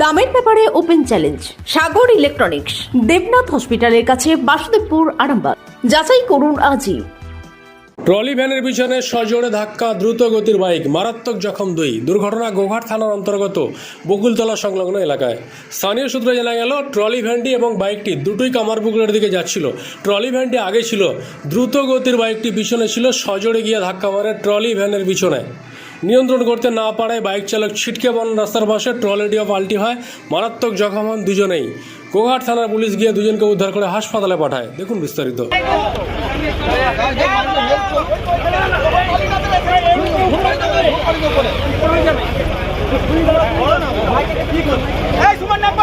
দামের ব্যাপারে open challenge, Sagar electronics, Debnath হসপিটালের কাছে বাসুদেবপুর, আরামবাগ। যাচাই করুন আজই। ট্রলি ভ্যানের পিছনে সজোরে ধাক্কা, দ্রুত গতির বাইক, মারাত্মক জখম দুই। দুর্ঘটনা গোঘাট থানার অন্তর্গত বকুলতলা সংলগ্ন এলাকায়। স্থানীয় সূত্রে জানা গেল, ট্রলি ভ্যানটি এবং বাইকটি দুটোই কামারপুকুরের দিকে যাচ্ছিল। ট্রলি ভ্যানটি আগে ছিল। দ্রুত গতির বাইকটি পিছনে ছিল, সজোরে গিয়ে ধাক্কা মারে ট্রলি ভ্যানের পিছনে। নিয়ন্ত্রণ করতে না পারায় বাইক চালক ছিটকে বন রাস্তার পাশে ট্রলিটিও পাল্টি হয়, মারাত্মক জখম হন দুজনেই। গোঘাট থানার পুলিশ গিয়ে দুজনকে উদ্ধার করে হাসপাতালে পাঠায়। দেখুন বিস্তারিত। তোমার নাম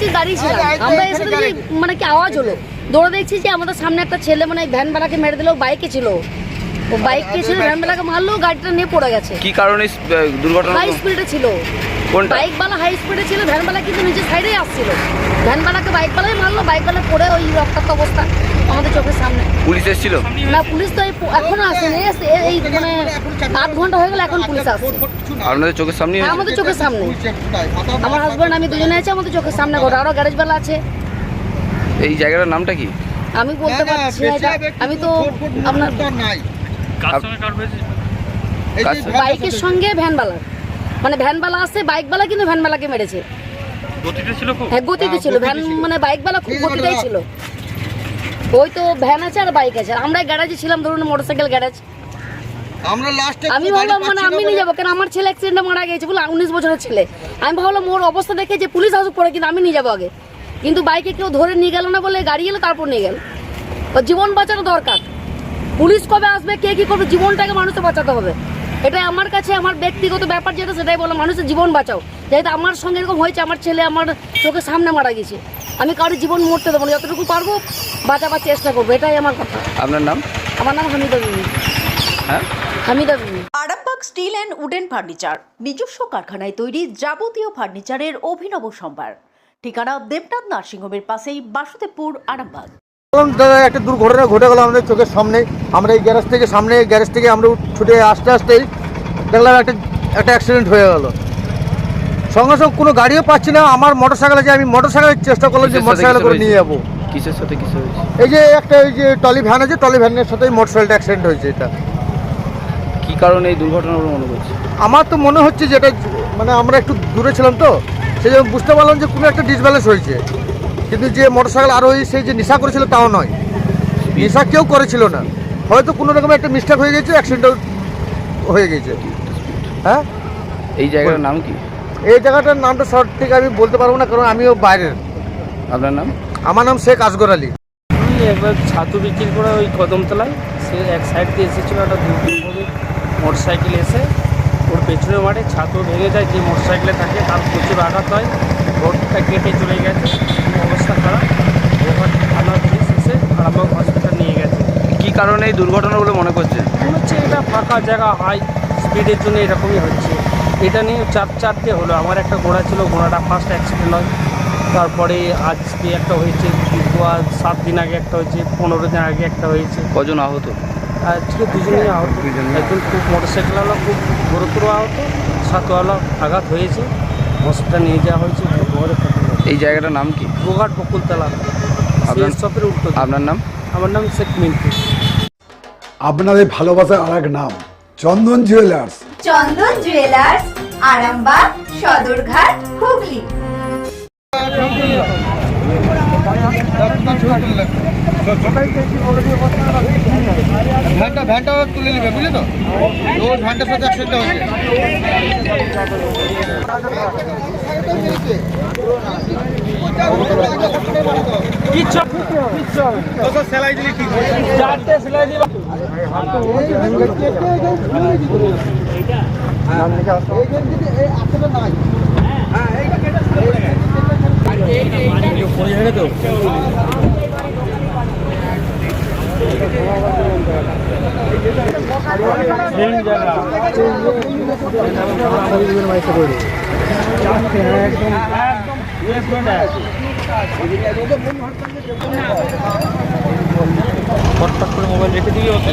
পার আরে আমরা দাঁড়িয়ে ছিলাম আমরা এসে দেখি মানে কি আওয়াজ হলো? দৌড়ে দেখছি যে আমাদের সামনে একটা ছেলে মানে ভ্যান ভ্যানওয়ালাকে মেরে দিলো বাইকে ছিল। ও বাইকে ছিল ভ্যান বালাকে মারলো গাড়িটা নিয়ে পড়ে গেছে। কি কারণে দুর্ঘটনা হাই স্পিডে ছিল। কোনটা? বাইকওয়ালা হাই স্পিডে ছিল ভ্যানওয়ালা কিন্তু নিচে সাইডেই আসছিল। ভ্যানওয়ালাকে বাইকওয়ালাই মারলো বাইকওয়ালা পড়ে ওই রক্তাক্ত অবস্থা আমাদের চোখের সামনে। পুলিশ এসেছিল? না পুলিশ তো এখনও আসেনি এই আসছে- এই মানে আধ ঘণ্টা হয়ে গেল এখন পুলিশ আসছে। আপনাদের চোখের সামনে আমাদের চোখের সামনে। আমার হাজব্যান্ড আমি দুজনে আছি আমাদের চোখের সামনে ঘটে আরও গ্যারেজওয়ালা আছে। এই জায়গাটার নামটা কি? আমি বলতে পারছি না আমি তো আপনার? বাইকের সঙ্গে ভ্যানওয়ালার। মানে ভ্যানওয়ালা আসছে বাইকওয়ালা কিন্তু ভ্যানওয়ালাকে মেরেছে। হ্যাঁ গতিতে ছিল। ভ্যান মানে বাইকওয়ালা খুব গতিতেই ছিল। ওই তো ভ্যান আছে আর বাইক আছে। আমরা গ্যারেজে ছিলাম ধরুন মোটরসাইকেল গ্যারেজ। আমরা লাস্টে আমি ভাবলাম মানে আমি নিয়ে যাব। কেন? আমার ছেলে অ্যাক্সিডেন্টে মারা গেছে বলে উনিশ বছরের ছেলে। আমি ভাবলাম ওর অবস্থা দেখে যে পুলিশ আসুক পরে কিন্তু আমি নিয়ে যাব আগে। কিন্তু বাইকে কেউ ধরে নিয়ে গেল না বলে গাড়ি এলো তারপর নিয়ে গেল। ওর জীবন বাঁচানো দরকার। পুলিশ কবে আসবে কে কি করবে জীবনটাকে মানুষকে বাঁচাতে হবে। এটাই আমার কাছে আমার ব্যক্তিগত ব্যাপার যেটা সেটাই বলো মানুষের জীবন বাঁচাও। যেহেতু আমার সঙ্গে এরকম হয়েছে আমার ছেলে আমার চোখের সামনে মারা গেছে। আমি কারোর জীবন মরতে দেবো না যতটুকু পারব বাঁচাবার চেষ্টা করব এটাই আমার কথা। আপনার নাম? আমার নাম হামিদা বিবি হ্যাঁ? Hamida Bibi Arambagh steel and wooden furniture নিজস্ব কারখানায় তৈরি যাবতীয় ফার্নিচারের অভিনব সম্ভার। ঠিকানা দেবনাথ নার্সিংহোমের পাশেই বাসুদেবপুর আরামবাগ। বললাম, দাদা একটা দুর্ঘটনা ঘটে গেল আমাদের চোখের সামনে। আমরা এই গ্যারেজ থেকে সামনে গ্যারেজ থেকে আমরা ছুটে আসতে আসতেই দেখলাম একটা একটা অ্যাক্সিডেন্ট হয়ে গেল। সঙ্গে সঙ্গে কোনো গাড়িও পাচ্ছি না। আমার মোটর সাইকেল আছে আমি মোটর সাইকেলের চেষ্টা করলাম যে মোটর সাথে সাইকেল করে নিয়ে যাব। কিসের সাথে কিসের এই যে একটা এই যে টলি ভ্যান আছে টলি ভ্যানের সাথেই মোটর সাইকেলটা অ্যাক্সিডেন্ট হয়েছে এটা। কি কারণে এই দুর্ঘটনা মনে হচ্ছে আমার তো মনে হচ্ছে যে এটা মানে আমরা একটু দূরে ছিলাম তো সেই জন্য বুঝতে পারলাম যে কোনো একটা ডিসব্যালেন্স হয়েছে। কিন্তু যে মোটর সাইকেল আরোহী সেই যে নেশা করেছিল তাও নয়। নেশা কেউ করেছিল না। হয়তো কোনো রকম একটা মিস্টেক হয়ে গেছে অ্যাক্সিডেন্ট হয়ে গেছে। হ্যাঁ? এই জায়গাটার নাম কি? এই জায়গাটার নামটা শর্ট থেকে আমি বলতে পারব না কারণ আমিও বাইরের। আপনার নাম? আমার নাম শেখ আসগর আলী। একবার ছাতু বিক্রি করে ওই কদমতলায় সে এক সাইড দিয়ে এসেছিল একটা দুর্গমভাবে মোটর সাইকেল এসে পেছনে মারে ছাতু ভেঙে যায় যে মোটর সাইকেলে থাকে তার প্রচুর আঘাত হয় রোডটা কেটে চলে গেছে অবস্থা খারাপ? ওখান থানা পুলিশ এসে আরামবাগ হসপিটাল নিয়ে গেছে। কী কারণে এই দুর্ঘটনা বলে মনে করছে? মনে হচ্ছে এটা ফাঁকা জায়গা হাই স্পিডের জন্য এরকমই হচ্ছে। এটা নিয়ে চার চারটে হলো। আমার একটা ঘোড়া ছিল ঘোড়াটা ফার্স্ট অ্যাক্সিডেন্ট হয়। তারপরে আজকে একটা হয়েছে সাত দিন আগে একটা হয়েছে পনেরো দিন আগে একটা হয়েছে। কজন আহত? আজকে দুজনেই আহত। একজন খুব মোটরসাইকেলওয়ালা খুব গুরুতর আহত সাতওয়ালা আঘাত হয়েছে হসপিটাল নিয়ে যাওয়া হয়েছে এই জায়গাটার নাম কি? গোঘাট বকুলতলা। আপনার- শপের উল্টো আপনার নাম? আমার নাম শেখ মিন্টু। আপনাদের ভালোবাসার আর এক নাম চন্দন জুয়েলার্স চন্দন জুয়েলার্স আরামবাগ সদরঘাট হুগলি। ভ্যানটা ভ্যানটা তুলে নেবে বুঝলি তো? ওই ভ্যানটার সাথে অ্যাক্সিডেন্ট হয়েছে চারটে সেলাই দিবা একদম ফটফট করে মোবাইল রেখে দিবি ওতে